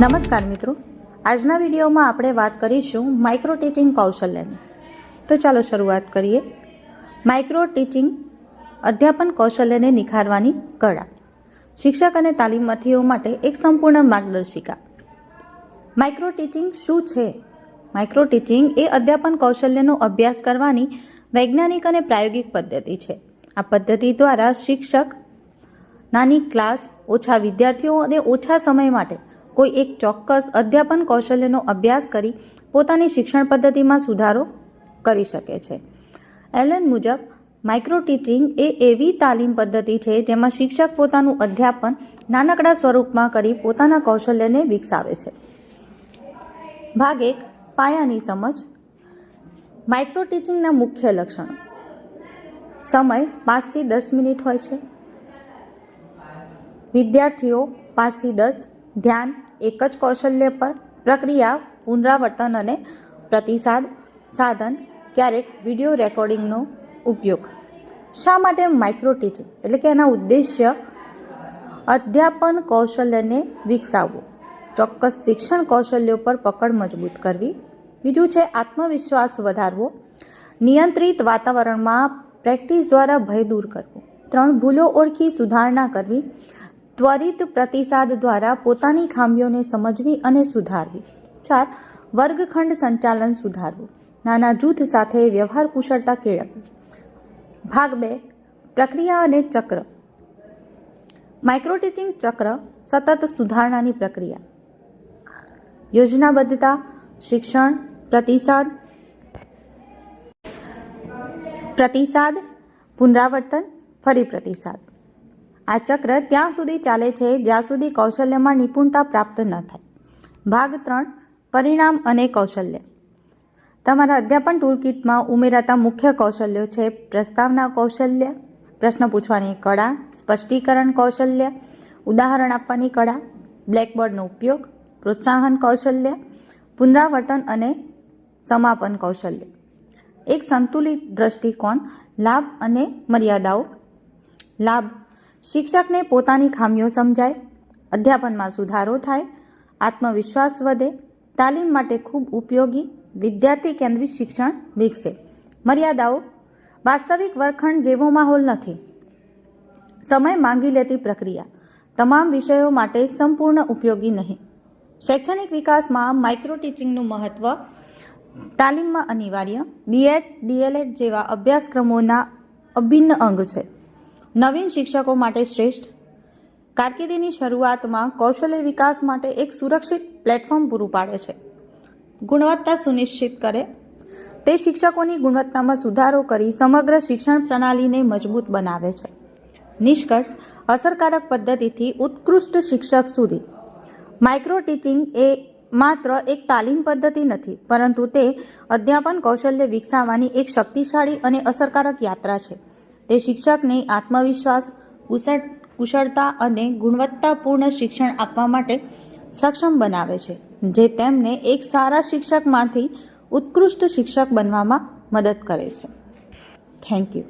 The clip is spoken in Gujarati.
નમસ્કાર મિત્રો. આજના વિડીયોમાં આપણે વાત કરીશું માઇક્રો ટીચિંગ કૌશલ્યની. તો ચાલો શરૂઆત કરીએ. માઇક્રો ટીચિંગ અધ્યાપન કૌશલ્યને નિખારવાની કળા. શિક્ષક અને તાલીમાર્થીઓ માટે એક સંપૂર્ણ માર્ગદર્શિકા. માઇક્રો ટીચિંગ શું છે? માઇક્રો ટીચિંગ એ અધ્યાપન કૌશલ્યનો અભ્યાસ કરવાની વૈજ્ઞાનિક અને પ્રાયોગિક પદ્ધતિ છે. આ પદ્ધતિ દ્વારા શિક્ષક નાની ક્લાસ, ઓછા વિદ્યાર્થીઓ અને ઓછા સમય માટે કોઈ એક ચોક્કસ અધ્યાપન કૌશલ્યનો અભ્યાસ કરી પોતાની શિક્ષણ પદ્ધતિમાં સુધારો કરી શકે છે. એલન મુજબ, માઇક્રો ટીચિંગ એ એવી તાલીમ પદ્ધતિ છે જેમાં શિક્ષક પોતાનું અધ્યાપન નાનકડા સ્વરૂપમાં કરી પોતાના કૌશલ્યને વિકસાવે છે. ભાગ એક, પાયાની સમજ. માઇક્રો ટીચિંગના મુખ્ય લક્ષણો. સમય પાંચથી દસ મિનિટ હોય છે. વિદ્યાર્થીઓ પાંચથી દસ, ધ્યાન એક જ કૌશલ્ય પર, પ્રક્રિયા, પુનરાવર્તન અને પ્રતિસાદ સાધન, ક્યારેક વીડિયો રેકોર્ડિંગનો ઉપયોગ. શા માટે માઇક્રો ટીચિંગ એટલે કે એના ઉદ્દેશ્ય અધ્યાપન કૌશલ્યને વિકસાવવું. ચોક્કસ શિક્ષણ કૌશલ્યો પર પકડ મજબૂત કરવી. બીજું છે આત્મવિશ્વાસ વધારવો. નિયંત્રિત વાતાવરણમાં પ્રેક્ટિસ દ્વારા ભય દૂર કરવો. ત્રણ ભૂલો ઓળખી સુધારણા કરવી. ત્વરિત પ્રતિસાદ દ્વારા પોતાની ખામીઓને સમજવી અને સુધારવી. ચાર, વર્ગખંડ સંચાલન સુધારવું. નાના જૂથ સાથે વ્યવહાર કુશળતા કેળવવી. ભાગ બે, પ્રક્રિયા અને ચક્ર. માઇક્રો ટીચિંગ ચક્ર સતત સુધારણાની પ્રક્રિયા. યોજનાબદ્ધતા, શિક્ષણ, પ્રતિસાદ પ્રતિસાદ, પુનરાવર્તન, ફરી પ્રતિસાદ. આ ચક્ર ત્યાં સુધી ચાલે છે જ્યાં સુધી કૌશલ્યમાં નિપુણતા પ્રાપ્ત ન થાય. ભાગ ત્રણ, પરિણામ અને કૌશલ્ય. તમારા અધ્યાપન ટૂલકિટમાં ઉમેરાતા મુખ્ય કૌશલ્યો છે પ્રસ્તાવના કૌશલ્ય, પ્રશ્ન પૂછવાની કળા, સ્પષ્ટીકરણ કૌશલ્ય, ઉદાહરણ આપવાની કળા, બ્લેકબોર્ડનો ઉપયોગ, પ્રોત્સાહન કૌશલ્ય, પુનરાવર્તન અને સમાપન કૌશલ્ય. એક સંતુલિત દ્રષ્ટિકોણ, લાભ અને મર્યાદાઓ. લાભ. શિક્ષકને પોતાની ખામીઓ સમજાય, અધ્યાપનમાં સુધારો થાય, આત્મવિશ્વાસ વધે, તાલીમ માટે ખૂબ ઉપયોગી, વિદ્યાર્થી કેન્દ્રિત શિક્ષણ વિકસે. મર્યાદાઓ. વાસ્તવિક વર્ગખંડ જેવો માહોલ નથી. સમય માંગી લેતી પ્રક્રિયા. તમામ વિષયો માટે સંપૂર્ણ ઉપયોગી નહીં. શૈક્ષણિક વિકાસમાં માઇક્રો ટીચિંગનું મહત્ત્વ તાલીમમાં અનિવાર્ય બીએડ ડીએલએડ જેવા અભ્યાસક્રમોના અભિન્ન અંગ છે. નવીન શિક્ષકો માટે શ્રેષ્ઠ. કારકિર્દીની શરૂઆતમાં કૌશલ્ય વિકાસ માટે એક સુરક્ષિત પ્લેટફોર્મ પૂરું પાડે છે. ગુણવત્તા સુનિશ્ચિત કરે. તે શિક્ષકોની ગુણવત્તામાં સુધારો કરી સમગ્ર શિક્ષણ પ્રણાલીને મજબૂત બનાવે છે. નિષ્કર્ષ, અસરકારક પદ્ધતિથી ઉત્કૃષ્ટ શિક્ષક સુધી. માઇક્રો ટીચિંગ એ માત્ર એક તાલીમ પદ્ધતિ નથી, પરંતુ તે અધ્યાપન કૌશલ્ય વિકસાવવાની એક શક્તિશાળી અને અસરકારક યાત્રા છે. તે શિક્ષકને આત્મવિશ્વાસ, કુશળ, કુશળતા અને ગુણવત્તાપૂર્ણ શિક્ષણ આપવા માટે સક્ષમ બનાવે છે, જે તેમને એક સારા શિક્ષકમાંથી ઉત્કૃષ્ટ શિક્ષક બનવામાં મદદ કરે છે. Thank you